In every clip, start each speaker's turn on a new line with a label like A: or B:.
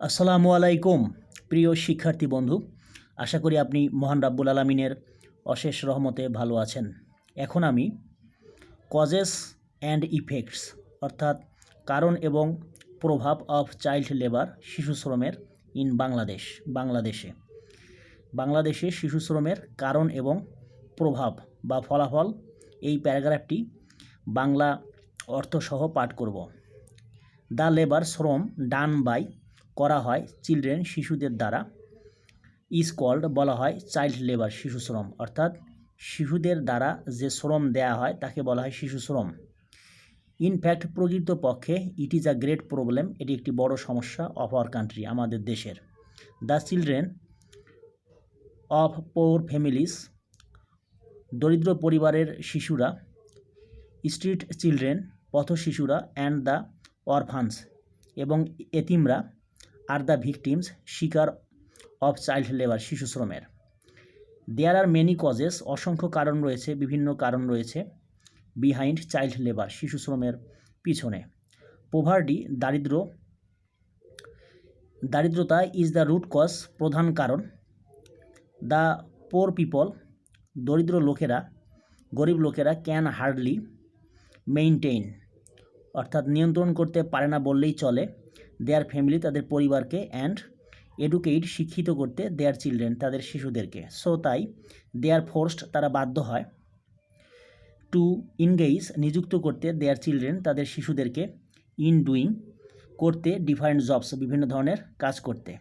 A: আসসালামু আলাইকুম, প্রিয় শিক্ষার্থী বন্ধু। আশা করি আপনি মহান রাব্বুল আলমিনের অশেষ রহমতে ভালো আছেন। এখন আমি কজেস অ্যান্ড ইফেক্টস অর্থাৎ কারণ এবং প্রভাব অফ চাইল্ড লেবার শিশু শ্রমের ইন বাংলাদেশ, বাংলাদেশে। বাংলাদেশে শিশু শ্রমের কারণ এবং প্রভাব বা ফলাফল এই প্যারাগ্রাফটি বাংলা অর্থসহ পাঠ করব। দ্য লেবার শ্রম ডান বাই করা হয় চিলড্রেন শিশুদের দ্বারা। ইজ কল্ড বলা হয় চাইল্ড লেবার শিশু শ্রম। অর্থাৎ শিশুদের দ্বারা যে শ্রম দেয়া হয় তাকে বলা হয় শিশু শ্রম। ইনফ্যাক্ট প্রকৃতপক্ষে it is a great problem এটি একটি বড় সমস্যা অফ আওয়ার কান্ট্রি আমাদের দেশের। The children of poor families দরিদ্র পরিবারের শিশুরা স্ট্রিট চিলড্রেন পথ শিশুরা অ্যান্ড দ্য অরফান্স এবং এতিমরা আর দ্য ভিকটিমস শিকার অফ চাইল্ড লেবার, শিশু শ্রমের। দেয়ার আর মেনি কজেস অসংখ্য কারণ রয়েছে, বিভিন্ন কারণ রয়েছে বিহাইন্ড চাইল্ড লেবার, শিশু শ্রমের পিছনে। পোভার্টি দারিদ্র, দারিদ্রতা ইজ দ্য রুট কজ প্রধান কারণ। দ্য পোর পিপল দরিদ্র লোকেরা, গরিব লোকেরা ক্যান হার্ডলি মেইনটেইন অর্থাৎ নিয়ন্ত্রণ করতে পারে না বললেই চলে। দেয়ার ফ্যামিলি তাদের পরিবারকে অ্যান্ড এডুকেট শিক্ষিত করতে দেয়ার চিলড্রেন তাদের শিশুদেরকে। সো তাই দেয়ার ফোর্সড তারা বাধ্য হয় টু ইনগেইজ নিযুক্ত করতে দেয়ার চিলড্রেন তাদের শিশুদেরকে ইন ডুইং করতে ডিফারেন্ট জবস বিভিন্ন ধরনের কাজ করতে।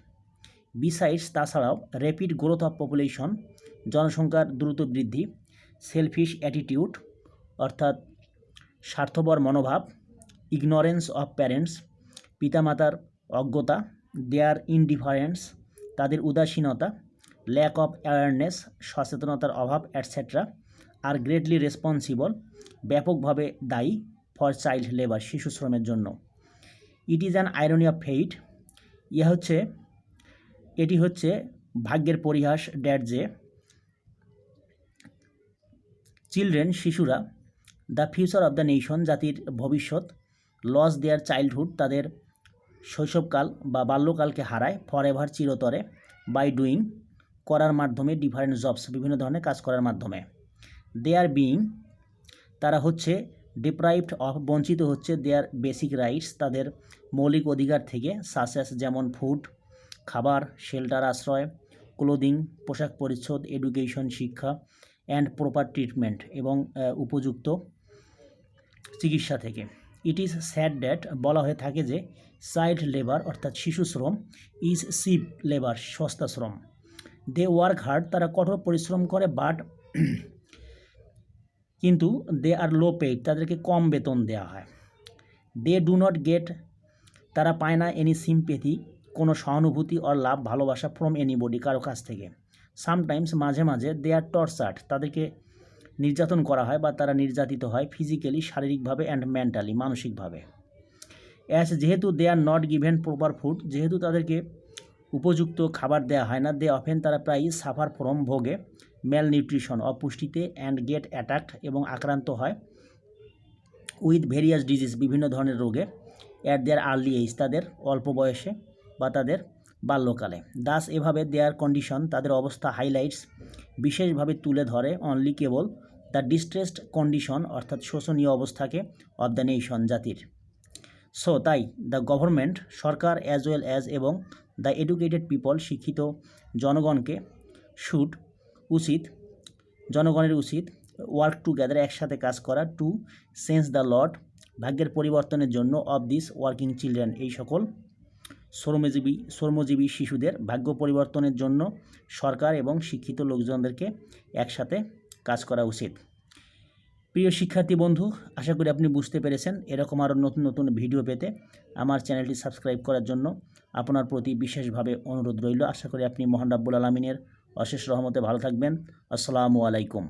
A: বিসাইডস তাছাড়াও র্যাপিড গ্রোথ অফ পপুলেশন জনসংখ্যার দ্রুত বৃদ্ধি সেলফিশ অ্যাটিটিউড অর্থাৎ স্বার্থপর মনোভাব ইগনোরেন্স অফ প্যারেন্টস পিতামাতার অজ্ঞতা দেয়ার ইনডিফারেন্স তাদের উদাসীনতা ল্যাক অফ অ্যাওয়ারনেস সচেতনতার অভাব অ্যাটসেট্রা আর গ্রেটলি রেসপন্সিবল ব্যাপকভাবে দায়ী ফর চাইল্ড লেবার শিশু শ্রমের জন্য। It is an irony of fate ইয়ে হচ্ছে, এটি হচ্ছে ভাগ্যের পরিহাস ড্যাট যে চিলড্রেন শিশুরা the future of the nation জাতির ভবিষ্যৎ লস দেয়ার চাইল্ডহুড তাদের শৈশবকাল বা বাল্যকালকে হারায় ফর এভার চিরতরে বাই ডুইং করার মাধ্যমে ডিফারেন্ট জবস বিভিন্ন ধরনের কাজ করার মাধ্যমে। দে আর বিইং তারা হচ্ছে ডিপ্রাইভড অফ বঞ্চিত হচ্ছে দেয়ার বেসিক রাইটস তাদের মৌলিক অধিকার থেকে সাসেস যেমন ফুড খাবার শেল্টার আশ্রয় ক্লোদিং পোশাক পরিচ্ছদ এডুকেশন শিক্ষা অ্যান্ড প্রপার ট্রিটমেন্ট এবং উপযুক্ত চিকিৎসা থেকে। ইট ইজ স্যাড ড্যাট বলা হয়ে থাকে যে চাইল্ড লেবার অর্থাৎ শিশু শ্রম ইজ সিপ লেবার সস্তা শ্রম। দে ওয়ার্ক হার্ড তারা কঠোর পরিশ্রম করে বাট কিন্তু দে আর লো পেইড তাদেরকে কম বেতন দেওয়া হয়। দে ডু নট গেট তারা পায় না এনি সিম্পেথি কোনো সহানুভূতি অর লাভ, ভালোবাসা ফ্রম এনিবডি কারও কাছ থেকে। সামটাইমস মাঝে মাঝে দে আর টর্চার্ড তাদেরকে নির্যাতন করা হয় বা তারা নির্যাতিত হয় ফিজিক্যালি শারীরিকভাবে অ্যান্ড মেন্টালি মানসিকভাবে। অ্যাস যেহেতু they are not given proper food যেহেতু তাদেরকে উপযুক্ত খাবার দেওয়া হয় না দে অফেন তারা প্রায়ই সাফার ফ্রম ভোগে ম্যাল নিউট্রিশন অপুষ্টিতে অ্যান্ড গেট অ্যাটাকড এবং আক্রান্ত হয় উইথ ভেরিয়াস ডিজিজ বিভিন্ন ধরনের রোগে অ্যাট দেয়ার আর্লি এজ তাদের অল্প বয়সে বা তাদের বাল্যকালে। দাস এভাবে দেয়ার কন্ডিশন তাদের অবস্থা হাইলাইটস বিশেষভাবে তুলে ধরে অনলি কেবল দ্য ডিস্ট্রেসড কন্ডিশন, অর্থাৎ শোষণীয় অবস্থাকে অব দ্য নেশন জাতির। সো তাই দ্য গভর্নমেন্ট সরকার অ্যাজ ওয়েল অ্যাজ এবং দ্য এডুকেটেড পিপল শিক্ষিত জনগণকে শুড উচিত, জনগণের উচিত ওয়ার্ক টুগেদার একসাথে কাজ করা টু সেন্স দ্য লট ভাগ্যের পরিবর্তনের জন্য অব দিস ওয়ার্কিং চিলড্রেন এই সকল শ্রমজীবী শ্রমজীবী শিশুদের ভাগ্য পরিবর্তনের জন্য সরকার এবং শিক্ষিত লোকজনদেরকে একসাথে কাজ করা উচিত। প্রিয় শিক্ষার্থী বন্ধু, আশা করি আপনি বুঝতে পেরেছেন এরকম আরও নতুন নতুন ভিডিও পেতে আমার চ্যানেলটি সাবস্ক্রাইব করার জন্য আপনার প্রতি বিশেষভাবে অনুরোধ রইল। আশা করি আপনি মোহান রাব্বুল আলমিনের অশেষ রহমতে ভালো থাকবেন। আসসালামু আলাইকুম।